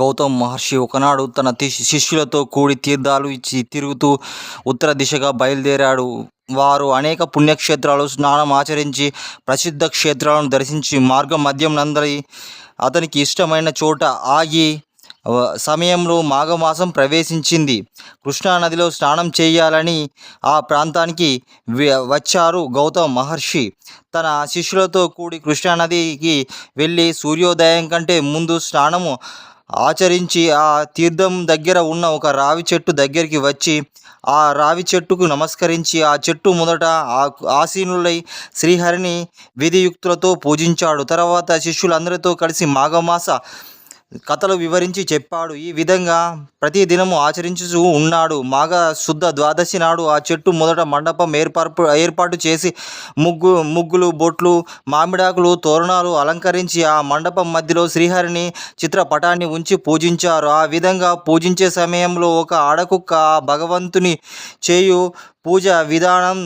గౌతమ్ మహర్షి ఒకనాడు తన శిష్యులతో కూడి తీర్థాలు ఇచ్చి తిరుగుతూ ఉత్తర దిశగా బయలుదేరాడు. వారు అనేక పుణ్యక్షేత్రాలు స్నానం ఆచరించి ప్రసిద్ధ క్షేత్రాలను దర్శించి మార్గం మధ్యం నందరి అతనికి ఇష్టమైన చోట ఆగి సమయంలో మాఘమాసం ప్రవేశించింది. కృష్ణానదిలో స్నానం చేయాలని ఆ ప్రాంతానికి వచ్చారు గౌతమ్ మహర్షి. తన శిష్యులతో కూడి కృష్ణానదికి వెళ్ళి సూర్యోదయం కంటే ముందు స్నానము ఆచరించి ఆ తీర్థం దగ్గర ఉన్న ఒక రావి చెట్టు దగ్గరికి వచ్చి ఆ రావి చెట్టుకు నమస్కరించి ఆ చెట్టు మొదట ఆ ఆసీనులై శ్రీహరిని విధియుక్తులతో పూజించాడు. తర్వాత శిష్యులందరితో కలిసి మాఘమాస కథలు వివరించి చెప్పాడు. ఈ విధంగా ప్రతి దినము ఆచరించుచూ ఉన్నాడు. మాఘ శుద్ధ ద్వాదశి నాడు ఆ చెట్టు మొదట మండపం ఏర్పాటు ఏర్పాటు చేసి ముగ్గు ముగ్గులు బొట్లు మామిడాకులు తోరణాలు అలంకరించి ఆ మండపం మధ్యలో శ్రీహరిని చిత్రపటాన్ని ఉంచి పూజించారు. ఆ విధంగా పూజించే సమయంలో ఒక ఆడకుక్క భగవంతుని చేయు పూజ విధానం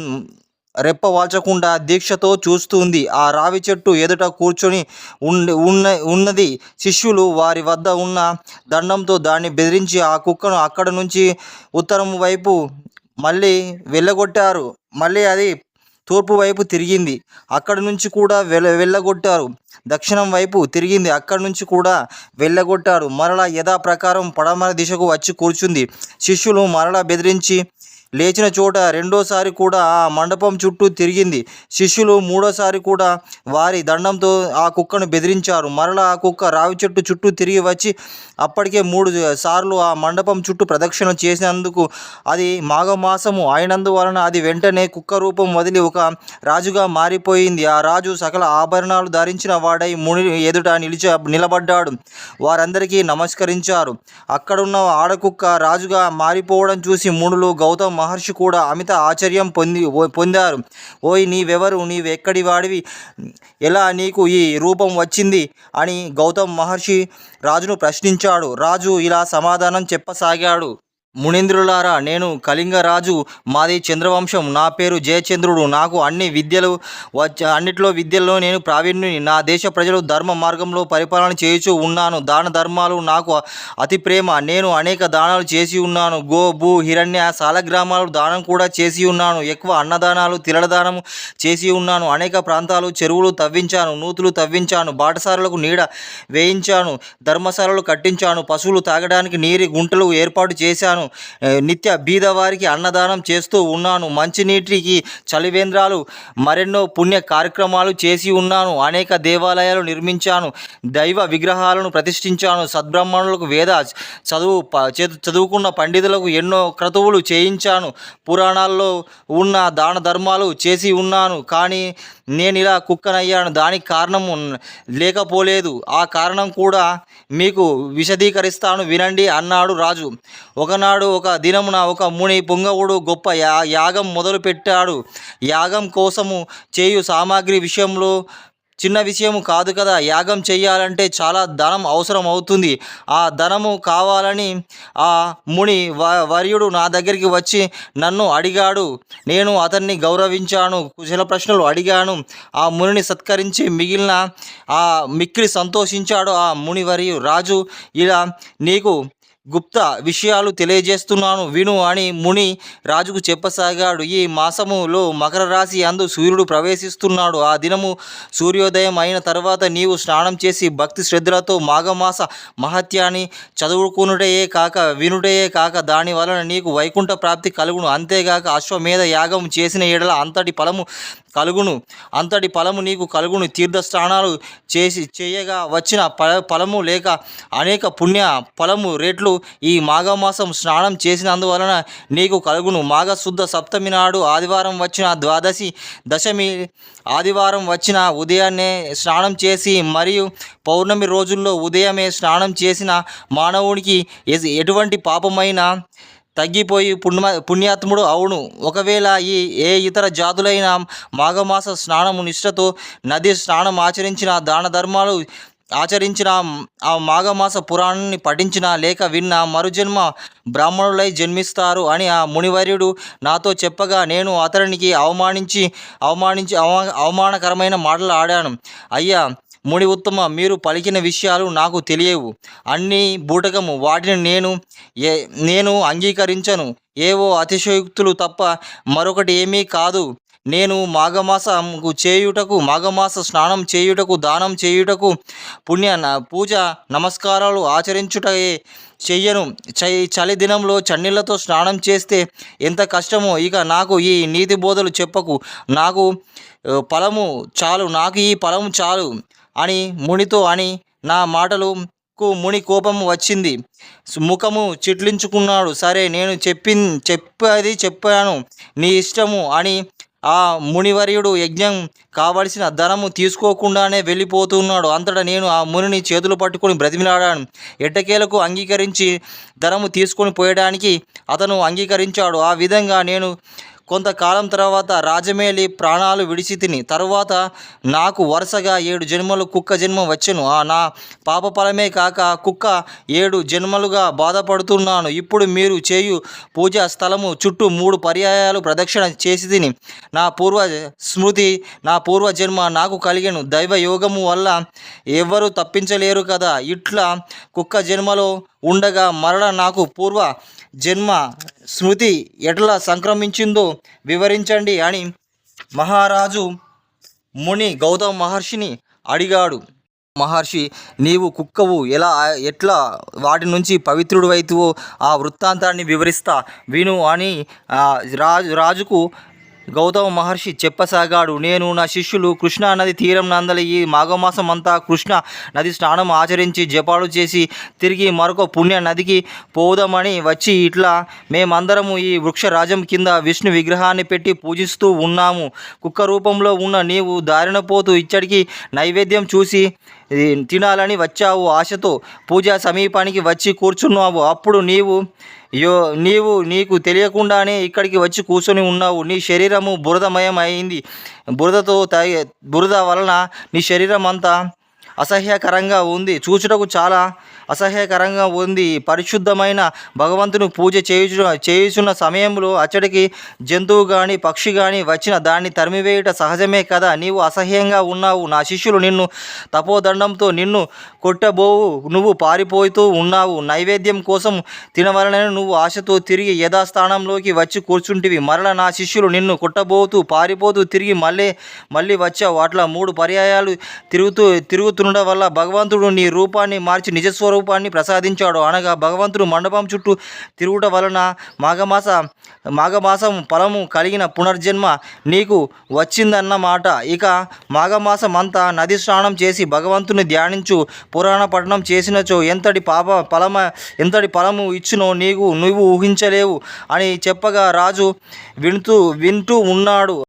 రెప్పవాల్చకుండా దీక్షతో చూస్తుంది ఆ రావి చెట్టు ఎదుట కూర్చొని ఉన్న ఉన్నది. శిష్యులు వారి వద్ద ఉన్న దండంతో దాన్ని బెదిరించి ఆ కుక్కను అక్కడ నుంచి ఉత్తరం వైపు మళ్ళీ వెళ్ళగొట్టారు. మళ్ళీ అది తూర్పు వైపు తిరిగింది. అక్కడి నుంచి కూడా వెళ్ళ వెళ్ళగొట్టారు. దక్షిణం వైపు తిరిగింది. అక్కడి నుంచి కూడా వెళ్ళగొట్టారు. మరలా యథాప్రకారం పడమర దిశకు వచ్చి కూర్చుంది. శిష్యులు మరలా బెదిరించి లేచిన చోట రెండోసారి కూడా ఆ మండపం చుట్టూ తిరిగింది. శిష్యులు మూడోసారి కూడా వారి దండంతో ఆ కుక్కను బెదిరించారు. మరలా ఆ కుక్క రావి చెట్టు చుట్టూ తిరిగి వచ్చి అప్పటికే మూడు సార్లు ఆ మండపం చుట్టూ ప్రదక్షిణ చేసినందుకు అది మాఘమాసము అయినందువలన అది వెంటనే కుక్క రూపం వదిలి ఒక రాజుగా మారిపోయింది. ఆ రాజు సకల ఆభరణాలు ధరించిన వాడై ముని ఎదుట నిలిచ నిలబడ్డాడు. వారందరికీ నమస్కరించారు. అక్కడున్న ఆడకుక్క రాజుగా మారిపోవడం చూసి మునులు గౌతమ్ మహర్షి కూడా అమిత ఆశ్చర్యం పొంది పొందారు. ఓయ్ నీవెవరు? నీవెక్కడి వాడివి? ఎలా నీకు ఈ రూపం వచ్చింది? అని గౌతమ్ మహర్షి రాజును ప్రశ్నించాడు. రాజు ఇలా సమాధానం చెప్పసాగాడు. మునీంద్రులారా నేను కళింగరాజు మాది చంద్రవంశం. నా పేరు జయచంద్రుడు. నాకు అన్ని విద్యలు వచ్చ అన్నిట్లో విద్యల్లో నేను ప్రావీణ్యుని. నా దేశ ప్రజలు ధర్మ మార్గంలో పరిపాలన చేయుచూ ఉన్నాను. దాన ధర్మాలు నాకు అతి ప్రేమ. నేను అనేక దానాలు చేసి ఉన్నాను. గో భూ హిరణ్య సాలగ్రామాలు దానం కూడా చేసి ఉన్నాను. ఎక్కువ అన్నదానాలు తిలదానం చేసి ఉన్నాను. అనేక ప్రాంతాలు చెరువులు తవ్వించాను నూతులు తవ్వించాను బాటసారులకు నీడ వేయించాను ధర్మశాలలు కట్టించాను పశువులు తాగడానికి నీరి గుంటలు ఏర్పాటు చేశాను. నిత్య బీదవారికి అన్నదానం చేస్తూ ఉన్నాను. మంచినీటికి చలివేంద్రాలు మరెన్నో పుణ్య కార్యక్రమాలు చేసి ఉన్నాను. అనేక దేవాలయాలు నిర్మించాను. దైవ విగ్రహాలను ప్రతిష్ఠించాను. సద్బ్రాహ్మణులకు వేద చదువు ప- చదువుకున్న పండితులకు ఎన్నో క్రతువులు చేయించాను. పురాణాల్లో ఉన్న దాన ధర్మాలు చేసి ఉన్నాను. కానీ నేను ఇలా కుక్కనయ్యాను. దానికి కారణం లేకపోలేదు. ఆ కారణం కూడా మీకు విశదీకరిస్తాను. వినండి అన్నాడు రాజు. ఒకనాడు ఒక దినమున ఒక ముని పొంగవుడు గొప్ప యా యాగం మొదలు పెట్టాడు యాగం కోసము చేయు సామాగ్రి విషయంలో చిన్న విషయం కాదు కదా యాగం చేయాలంటే చాలా ధనం అవసరం అవుతుంది. ఆ ధనము కావాలని ఆ ముని వ వర్యుడు నా దగ్గరికి వచ్చి నన్ను అడిగాడు. నేను అతన్ని గౌరవించాను కుశల ప్రశ్నలు అడిగాను. ఆ మునిని సత్కరించి మిగిలిన ఆ మిక్కిలి సంతోషించాడు. ఆ మునివర్యు రాజు ఇలా నీకు గుప్త విషయాలు తెలియజేస్తున్నాను విను అని ముని రాజుకు చెప్పసాగాడు. ఈ మాసములో మకర రాశి అందు సూర్యుడు ప్రవేశిస్తున్నాడు. ఆ దినము సూర్యోదయం అయిన తర్వాత నీవు స్నానం చేసి భక్తి శ్రద్ధలతో మాఘమాస మహత్యాన్ని చదువుకునుటయే కాక వినుటయే కాక దాని వలన నీకు వైకుంఠ ప్రాప్తి కలుగును. అంతేగాక అశ్వమేధ యాగం చేసిన ఎడల అంతటి ఫలము కలుగును. అంతటి ఫలము నీకు కలుగును. తీర్థ స్నానాలు చేసి చేయగా వచ్చిన ఫల ఫలము లేక అనేక పుణ్య ఫలము రేట్లు ఈ మాఘమాసం స్నానం చేసినందువలన నీకు కలుగును. మాఘశుద్ధ సప్తమి నాడు ఆదివారం వచ్చిన ద్వాదశి దశమి ఆదివారం వచ్చిన ఉదయాన్నే స్నానం చేసి మరియు పౌర్ణమి రోజుల్లో ఉదయమే స్నానం చేసిన మానవునికి ఎటువంటి పాపమైనా తగ్గిపోయి పుణ్య పుణ్యాత్ముడు అవును. ఒకవేళ ఈ ఏ ఇతర జాతులైన మాఘమాస స్నానము నిష్ఠతో నది స్నానం ఆచరించిన దాన ధర్మాలు ఆచరించిన ఆ మాఘమాస పురాణాన్ని పఠించిన లేక విన్న మరుజన్మ బ్రాహ్మణులై జన్మిస్తారు అని ఆ మునివర్యుడు నాతో చెప్పగా నేను అతనికి అవమానించి అవమానించి అవమానకరమైన మాటలు ఆడాను. అయ్యా ముని ఉత్తమ మీరు పలికిన విషయాలు నాకు తెలియవు. అన్నీ బూటకము వాటిని నేను ఏ నేను అంగీకరించను. ఏవో అతిశయోక్తులు తప్ప మరొకటి ఏమీ కాదు. నేను మాఘమాసము చేయుటకు మాఘమాస స్నానం చేయుటకు దానం చేయుటకు పుణ్య న- పూజ నమస్కారాలు ఆచరించుటయే చెయ్యను. చలి దినంలో చన్నీళ్ళతో స్నానం చేస్తే ఎంత కష్టమో ఇక నాకు ఈ నీతి బోధలు చెప్పకు. నాకు ఫలము చాలు. నాకు ఈ ఫలము చాలు. అని మునితో అని నా మాటలకు ముని కోపం వచ్చింది. ముఖము చిట్లించుకున్నాడు. సరే నేను చెప్పి చెప్పేది చెప్పాను. నీ ఇష్టము అని ఆ మునివర్యుడు యజ్ఞం కావలసిన ధనము తీసుకోకుండానే వెళ్ళిపోతున్నాడు. అంతటా నేను ఆ మునిని చేతులు పట్టుకొని బ్రతిమిలాడాను. ఎట్టకేలకు అంగీకరించి ధనము తీసుకొని పోయడానికి అతను అంగీకరించాడు. ఆ విధంగా నేను కొంతకాలం తర్వాత రాజమేలి ప్రాణాలు విడిచి తిని తరువాత నాకు వరుసగా ఏడు జన్మలు కుక్క జన్మ వచ్చెను. ఆ నా పాప ఫలమే కాక కుక్క ఏడు జన్మలుగా బాధపడుతున్నాను. ఇప్పుడు మీరు చేయు పూజా స్థలము చుట్టూ మూడు పర్యాయాలు ప్రదక్షిణ చేసి తిని. నా పూర్వ స్మృతి నా పూర్వ జన్మ నాకు కలిగను. దైవ యోగము వల్ల ఎవ్వరూ తప్పించలేరు కదా. ఇట్లా కుక్క జన్మలో ఉండగా మరల నాకు పూర్వ జన్మ స్మృతి ఎట్లా సంక్రమించిందో వివరించండి అని మహారాజు ముని గౌతమ మహర్షిని అడిగాడు. మహర్షి నీవు కుక్కవు ఎలా ఎట్లా వాటి నుంచి పవిత్రుడు అవుతువో ఆ వృత్తాంతాన్ని వివరిస్తా విను అని రాజు రాజుకు గౌతమ మహర్షి చెప్పసాగాడు నేను నా శిష్యులు కృష్ణా నది తీరం నందలి ఈ మాఘమాసం అంతా కృష్ణ నది స్నానం ఆచరించి జపాలు చేసి తిరిగి మరొక పుణ్య నదికి పోదామని వచ్చి ఇట్లా మేమందరము ఈ వృక్షరాజం కింద విష్ణు విగ్రహాన్ని పెట్టి పూజిస్తూ ఉన్నాము. కుక్క రూపంలో ఉన్న నీవు దారిన పోతూ ఇచ్చడికి నైవేద్యం చూసి తినాలని వచ్చావు. ఆశతో పూజా సమీపానికి వచ్చి కూర్చున్నావు. అప్పుడు నీవు యో నీవు నీకు తెలియకుండానే ఇక్కడికి వచ్చి కూర్చొని ఉన్నావు. నీ శరీరము బురదమయం అయింది బురదతో తగి బురద వలన నీ శరీరం అంతా అసహ్యకరంగా ఉంది. చూచుటకు చాలా అసహ్యకరంగా ఉంది. పరిశుద్ధమైన భగవంతుని పూజ చేయుచు చేయుచున్న సమయంలో అచ్చడికి జంతువు కానీ పక్షి కానీ వచ్చిన దాన్ని తరిమివేయుట సహజమే కదా. నీవు అసహ్యంగా ఉన్నావు. నా శిష్యులు నిన్ను తపోదండంతో నిన్ను కొట్టబోవు. నువ్వు పారిపోతూ ఉన్నావు. నైవేద్యం కోసం తినవలనని నువ్వు ఆశతో తిరిగి యథాస్థానంలోకి వచ్చి కూర్చుంటివి. మరల నా శిష్యులు నిన్ను కొట్టబోతూ పారిపోతూ తిరిగి మళ్ళీ మళ్ళీ వచ్చావు. అట్లా మూడు పర్యాయాలు తిరుగుతూ తిరుగుతుండడం వల్ల భగవంతుడు నీ రూపాన్ని మార్చి రూపాన్ని ప్రసాదించాడు. అనగా భగవంతుడు మండపం చుట్టూ తిరుగుట వలన మాఘమాస మాఘమాసం ఫలము కలిగిన పునర్జన్మ నీకు వచ్చిందన్నమాట ఇక మాఘమాసం అంతా నది స్నానం చేసి భగవంతుని ధ్యానించు పురాణ పఠనం చేసినచో ఎంతటి పాప ఫలమ ఎంతటి ఫలము ఇచ్చునో నీకు నువ్వు ఊహించలేవు అని చెప్పగా రాజు వింటూ వింటూ ఉన్నాడు.